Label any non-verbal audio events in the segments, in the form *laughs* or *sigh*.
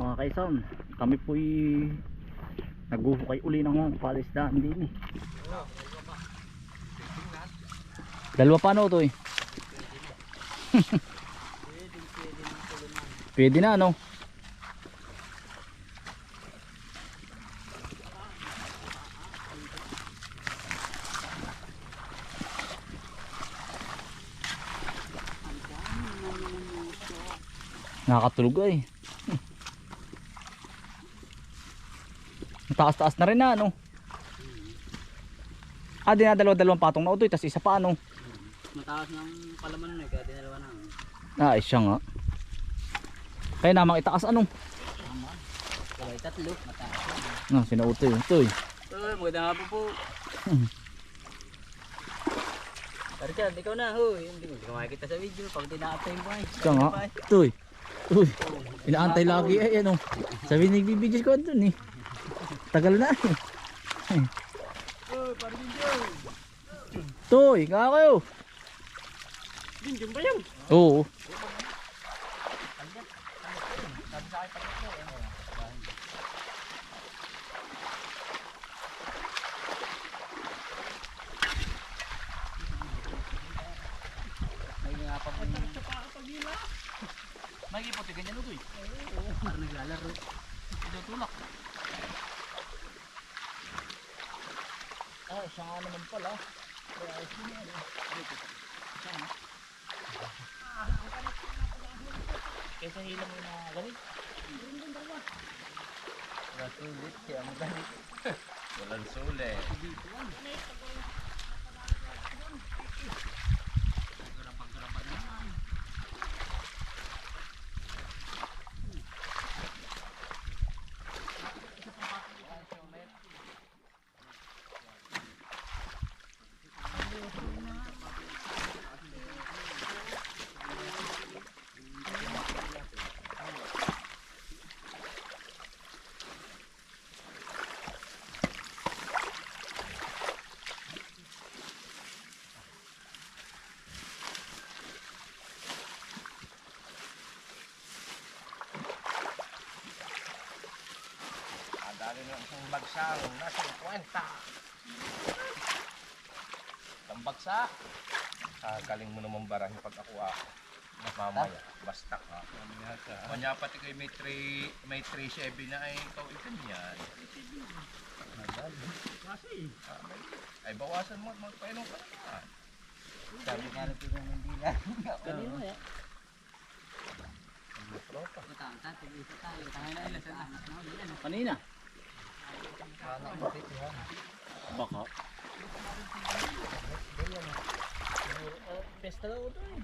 mga kaisan kami po'y naghuhukay uli ng palisdaan din eh. Dalawa pa ano to eh *laughs* pwede na ano nakakatulog ay taas-taas na rin na ano ah di na dalawa-dalawang patong na utoy tas isa pa ano Mataas ng palaman na eh, kaya dinalawa na. ah siya nga kaya namang itaas ano Kaya tatlo, mataas. no sinautoy utoy Uy, magandang hapon po. Hmm. Richard, ikaw na, huy. Hindi mo makikita sa video pag tinaatay mo ay. siya nga utoy uy inaantay lagi ay ano sabi nagbibigis ko dun eh tagal na eh. Toy, nga kayo. Video ba yan? Oo. May ipote ganyan utoy. Parang naglalaro. Ito tulak. Ah, siya nga naman pala. Kaya ayos mo yan. Dito. Siya nga. Kesa hila mo na ganit. Rasulit siya mo ganit. Walang sule. Ang dami ng isang bagsang nasa 50. Isang bagsa. Ah, galing mo naman barahin pag ako ah. Mamaya, basta ka. Manya pati kay may 3 may 37 na ay ikaw ikan yan. Kasi. Ay bawasan mo at magpainom ka na. Sabi nga *laughs* na pinang hindi na. Kanino ya? Hindi na. Kanina. Anak mo, titi, ha? Baka. Pesta daw ito eh.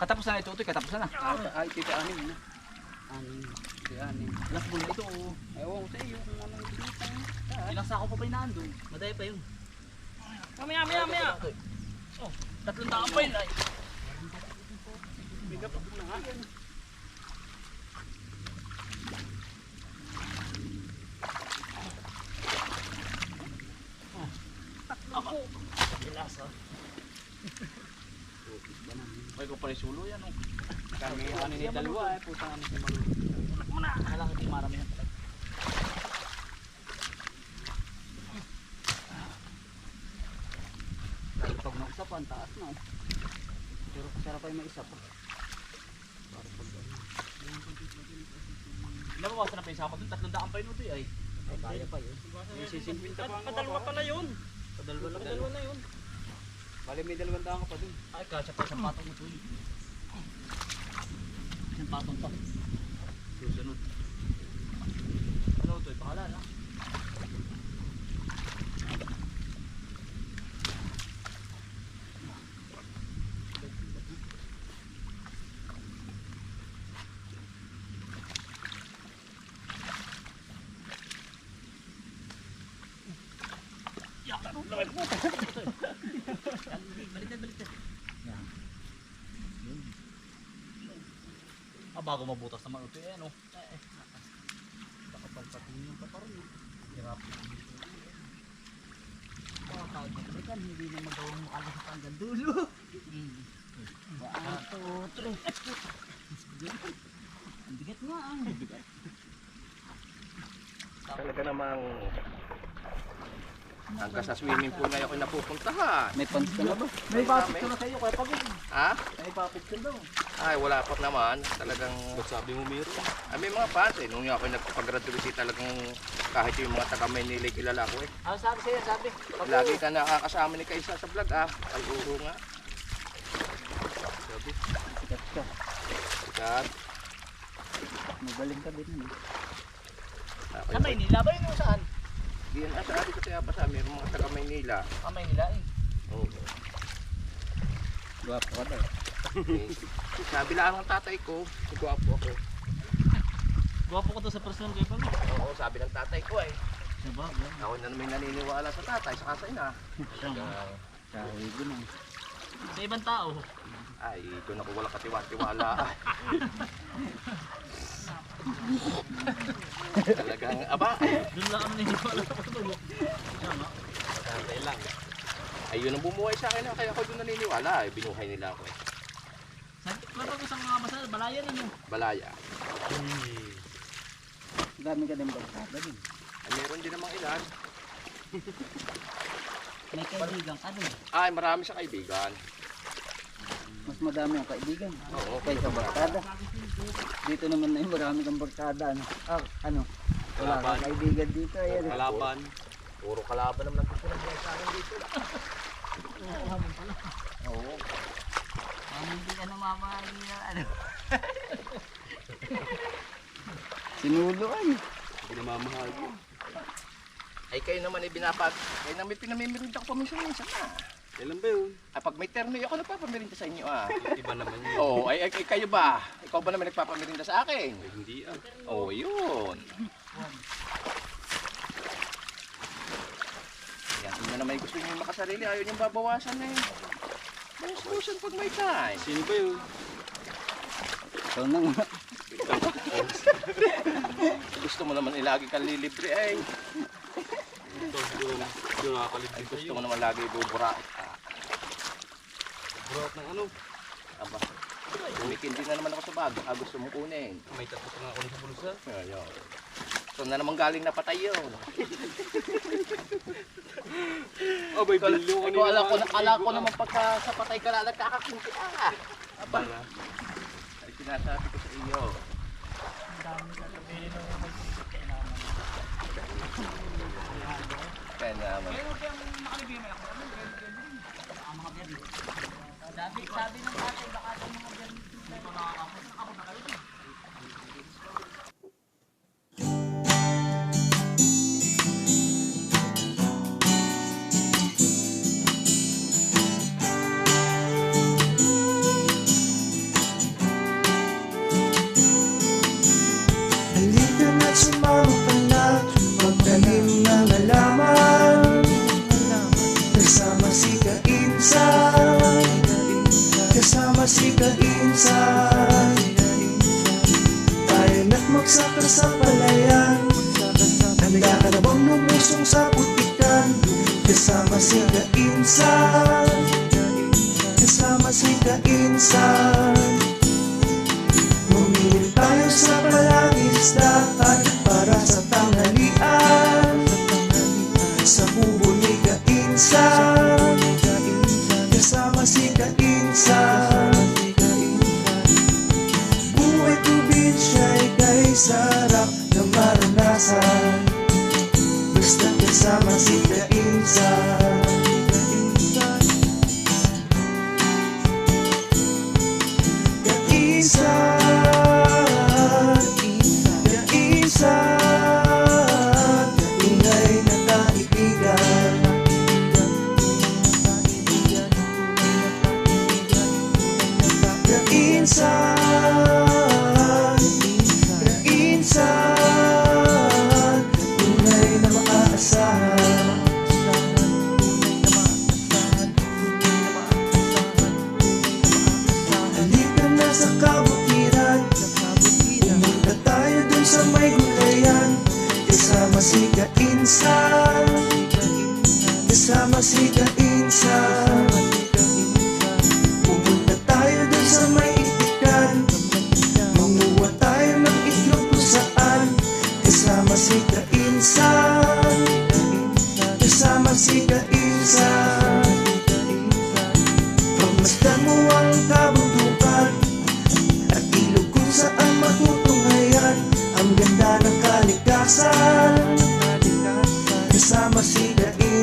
Katapos na ito, utoy. Katapos na. Ay, tita anim na. Anim. Tita anim. Last ball na ito. Ewan ko sa iyo kung anong. Ilang sako pa ba inaandun? Madaya pa yun. Mamaya, mamaya, mamaya. Oh, tatlong taon pa yun. Ay. Biga pa na nga. Bilas ha. Ay ko pala sulo yan oh. Kami ano ni dalawa eh. Puta ano si Malu. Muna. Kailangan ito marami yan. Isa pa, ang taas na. Pero sarap ay may isa pa. Para pag ano. Nabawasan na pa yung sako dun. Tatlong daan pa yun ito ay. Ay, kaya pa yun. May sisimpinta pa ang Padalwa pala yun. Padalwa lang. Padalwa na yun. Bali may dalawang daan ka pa dun. Ay, kasya pa isang patong ito. eh. Isang patong pa. Susunod. Ano ito? Bahala na. Ah, bago mabutas naman ito eh, ano? Baka pagpatingin ka pa rin. eh. Hirap na. Oh, kahit magbigan, hindi na magawang makalas sa hanggang dulo. One, two, three. Ang bigat nga. Ang bigat. Talaga namang hanggang sa swimming pool ngayon ako napupuntahan. May pants ka na ba? May papit ka na sa'yo, kaya pag Ha? May papit ka daw. Ay, wala pa naman. Talagang Ba't sabi mo meron? Ay, may mga fans eh. Nung ako nagpapag-graduate talagang kahit yung mga taga Maynila kilala ko eh. Ano sabi sa'yo, sabi? Lagi ka nakakasama ni Kaisa sa vlog ah. Ay, uro nga. Sabi. Sikat ka. Sikat. Magaling ka din. eh. Okay. Sa Maynila ba yun saan? Di yan, ah, sabi ko sa amin, mga taga Maynila. Ah, Maynila eh. Oo. Gwapo ka daw. Eh, sabi lang ng tatay ko, gwapo ako. Gwapo ka daw sa personal kayo pag. Oo, sabi ng tatay ko eh. Sabagay. Ako na naman naniniwala sa tatay, sa kasay na. Kahit ganun. Sa ibang tao. Ay, doon ako wala katiwa-tiwala. *laughs* Talagang, aba, Doon lang kami naniniwala sa pagtulog. tatay lang. Ay, yun ang bumuhay sa akin, kaya ako doon naniniwala. Ay, binuhay nila ako eh. Kapag isang mga masal, balayan ano. Balaya. Dami ka din bagkada din. Ay, meron din namang ilan. *laughs* May kaibigan ka din. Ay, marami sa kaibigan. Mas madami ang kaibigan. Oo, Kaysa barkada. Dito naman na yung marami kang barkada. Ano? Ah, ano? Wala kang kaibigan dito. Ayan. Kalaban. Puro kalaban naman ang gusto ng buhay sa akin dito. Oo. Ang hindi ka namamahali na ano. *laughs* Sinulo ay. Hindi namamahal ko. Ay, kayo naman ay binapat. Kayo naman pinamimirinda ko paminsan-minsan ah. Kailan ba yun? Ay, pag may terno, ako nagpapamirinda sa inyo ah. Iba naman yun. Oo, ay, ay, ay, kayo ba? Ikaw ba naman nagpapamirinda sa akin? Ay, hindi ah. Oo, yun. Yan, kung na naman gusto nyo makasarili, ayaw nyo babawasan na eh. May solution pag may time. Sino ba yun? Ikaw na nga. *laughs* Gusto mo naman ilagi kang lilibre ay. Ito, doon. Doon nakakalibig sa Gusto mo naman lagi buburait. Ah, Burat ng ano? aba. Kumikindi na naman ako sa bag. Ah, gusto mong kunin. May tatlo pa nga ako sa bulsa. Ayun. So na naman galing na patay yun. *laughs* Oh, may Ikaw, bilyo ikaw ala ko, ala ko naman pagka sa patay ka na nagkakakunti ka. Aba. Ay sinasabi ko sa iyo. Kaya naman. Sabi, sabi ng tatay, baka sa mga dyan dito nakakapos. Ako na kayo. Kainsan Kasama si Kainsan. Bumili tayo sa palangisdaan para sa tanghalian. Sa kubo ni Kainsan Kasama si Kainsan. Buhay probinsya'y kay sarap na maranasan. Basta kasama si Kainsan Kaisan Kainsan Kasama si Kainsan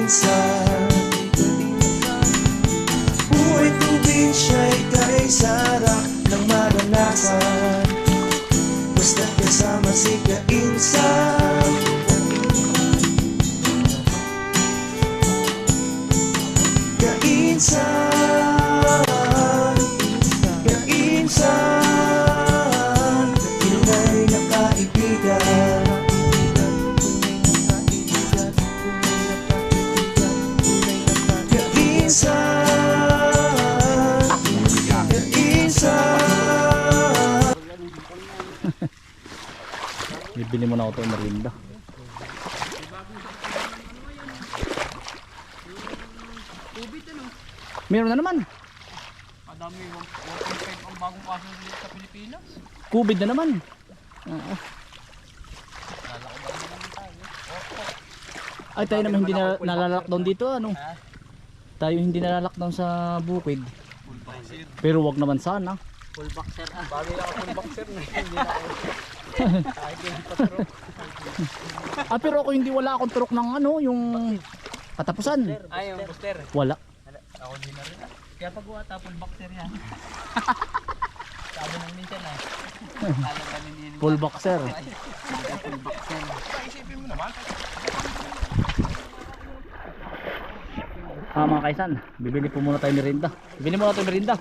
Kainsan Buhay probinsiya'y kaisara ng maranasan. Basta kasama si Kainsan. Kainsan *laughs* Bibili mo na ako ito merinda. Meron na naman. Madami, 1.5 ang bagong kaso sa Pilipinas. Kubid na naman. Oo. Ay tayo naman hindi na nalalakdown dito ano. Tayo hindi nalalakdown sa bukid. Pero wag naman sana. Full boxer ah. *laughs* Bagay ako full boxer na hindi na ako. Kahit yung patro. Ah pero ako hindi wala akong turok ng ano yung katapusan. Ay, yung booster. Wala. Ako din na rin ah. Kaya pag wata, full boxer yan. *laughs* Sabi ng minsan ah. Full boxer. full boxer. Isipin mo naman. Ah mga kaisan, bibili po muna tayo merinda. Bibili muna tayo merinda.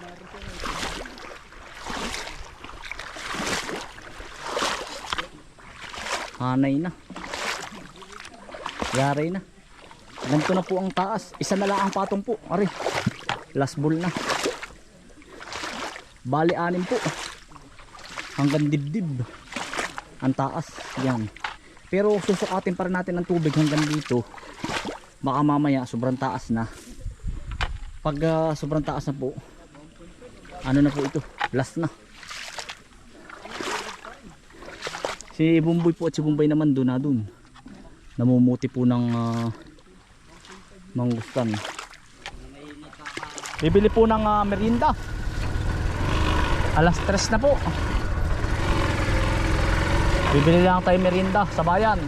Hanay na. Yari na. Ganito na po ang taas. Isa na lang ang patong po. Ari. Last ball na. Bali anim po. Hanggang dibdib. Ang taas. Yan. Pero susukatin pa rin natin ang tubig hanggang dito. Baka mamaya sobrang taas na. Pag ah, sobrang taas na po, ano na po ito? Last na. Si Bumboy po at si Bumbay naman doon na doon. Namumuti po ng uh, mangustan. Bibili po ng ah, merienda. Alas 3 na po. Bibili lang tayo merienda sa bayan.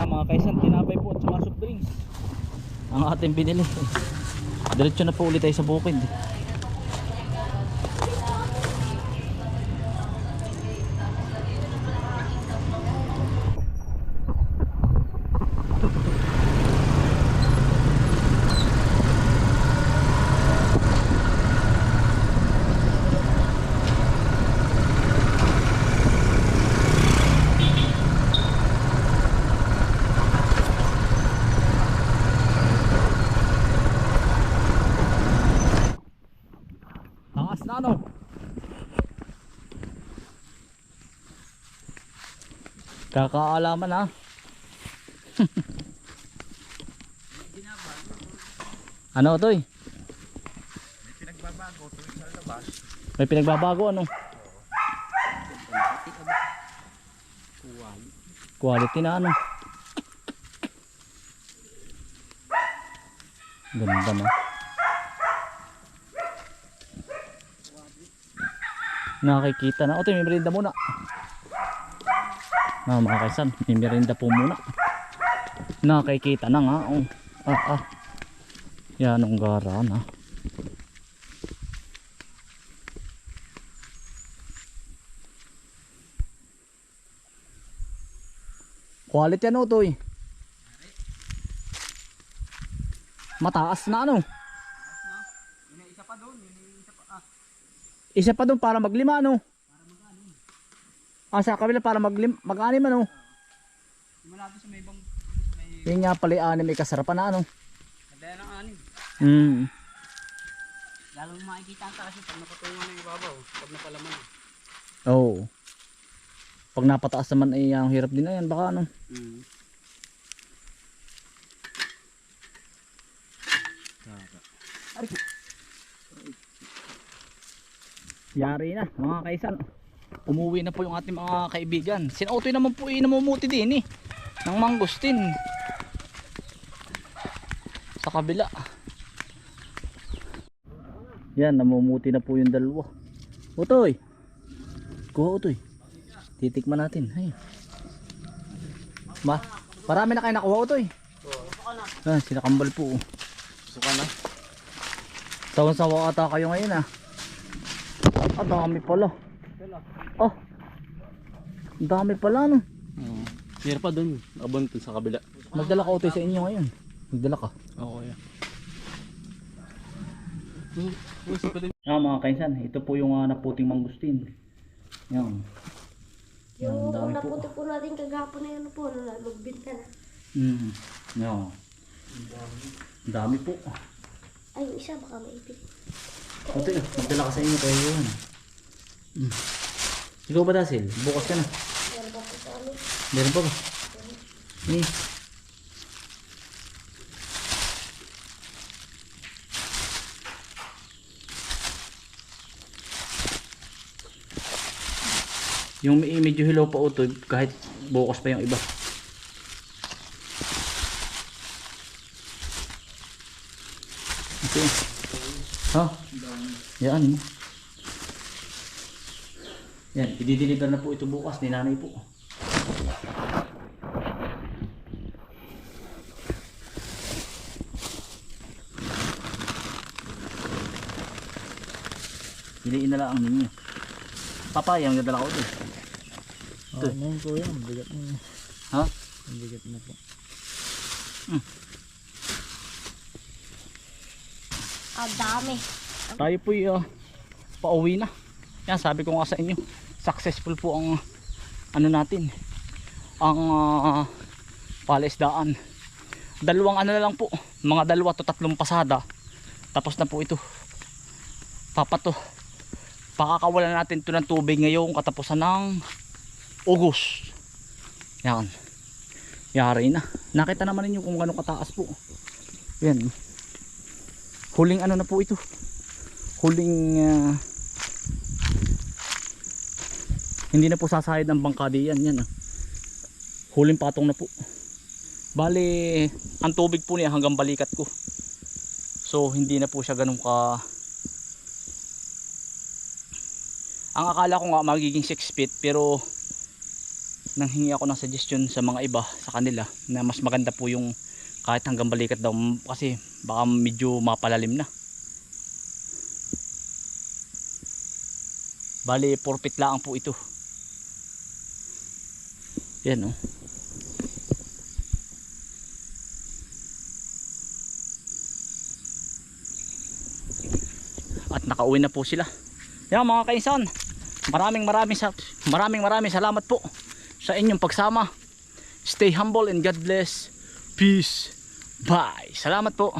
Ah, mga kaisan, tinapay po at saka soft drinks. Ang ating binili. Diretso na po ulit tayo sa bukid. Taas na ano? Kakaalaman ha. *laughs* ano to eh? May pinagbabago tuwing sa labas. May pinagbabago ano? Quality na ano? Ganda na. Nakikita na. O, may merienda muna. Ah, mga kaisan, may merienda po muna. Nakikita na nga. Oh. Ah, ah. Yan ang gara na. Quality ano to eh. Mataas na ano. Yun yung isa pa doon. Yun isa pa ah. Isa pa doon para maglima no. Ah, sa kabila para maglim mag-anim ano. Malapit sa may bang... May... Yun nga pala yung anim may kasarapan na ano. Madaya ng anin. Hmm. Lalong makikita ang taas yung pag napatungan ng ibabaw. Pag napalaman. Oo. Oh. Pag napataas naman ay ang hirap din na yan baka ano. Mm. Yari na mga kaisan. Umuwi na po yung ating mga kaibigan. Sinautoy naman po eh, namumuti din eh. Ng mangustin. Sa kabila. Yan, namumuti na po yung dalawa. Utoy. Kuha utoy. Titikman natin. Ay. Ma, marami na kayo nakuha utoy. Ah, sinakambal po. Suka na. Sawan-sawa ata kayo ngayon ah. Ah, dami pala. Oh. Dami pala no. Oo. Meron pa doon. Abon dun sa kabila. Magdala ka utoy sa inyo ngayon. Magdala ka. Oo, yeah. Pwede. Ah, mga kainsan, ito po yung uh, naputing mangustin. Yan. Yan, Yung dami po. napunta po natin kagapon na yun po, nung nagbinta na. Mm. Yan. Ang dami po. Ay, yung isa baka maipit. Utoy, magdala ka sa inyo kayo yun. Mm. Ikaw ba Dasil? Bukas ka na. Meron pa po. Meron pa ba? Eh. Yung medyo hilaw pa utoy kahit bukas pa yung iba. Okay. Ha? Yan. Yan, i-deliver na po ito bukas ni nanay po. Piliin na lang ang ninyo. Papaya ang dadala ko ito. Ito. Oh, ngayon ko yan. Bigat na. Ha? Bigat na po. Ah, dami. Tayo po uh, pauwi na. Yan, sabi ko nga sa inyo, successful po ang ano natin, ang uh, palaisdaan. Dalawang ano na lang po, mga dalawa to tatlong pasada. Tapos na po ito. Papato. Pakakawalan natin to ng tubig ngayong katapusan ng August. Yan. Yari na. Nakita naman ninyo kung gano'ng kataas po. Yan. Huling ano na po ito huling ah, hindi na po sasahid ng bangkadi yan yan ah. huling patong na po bali ang tubig po niya hanggang balikat ko so hindi na po siya ganun ka ang akala ko nga magiging 6 feet pero nanghingi ako ng suggestion sa mga iba sa kanila na mas maganda po yung kahit hanggang balikat daw kasi baka medyo mapalalim na Bali, 4 feet lang po ito. Yan oh. At nakauwi na po sila. Yan mga kainsan. Maraming maraming sa maraming maraming salamat po sa inyong pagsama. Stay humble and God bless. Peace. Bye. Salamat po.